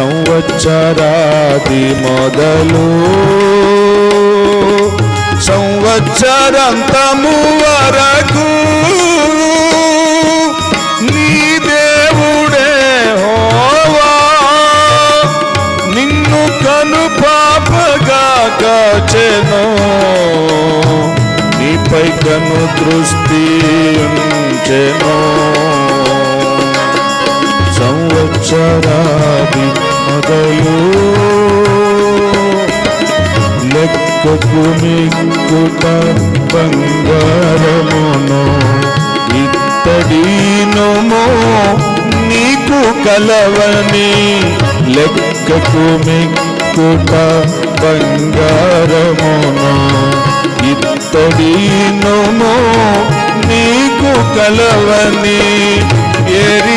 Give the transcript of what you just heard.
సంవత్సరాది మొదలు. సంవత్సరంతము వరకు నీ దేవుడే హోవా. నిన్ను కను పాపగా కాచెను నీపై కను దృష్టి ఉంచెను. సంవత్సరాది మొదలు లెక్కకు మిక్కుట బంగారమును ఇత్తడీనుమో నీకు కలవని లెక్కకు మిక్కుట బంగారమును ఇత్తడీనుమో నీకు కలవని ఎరిగను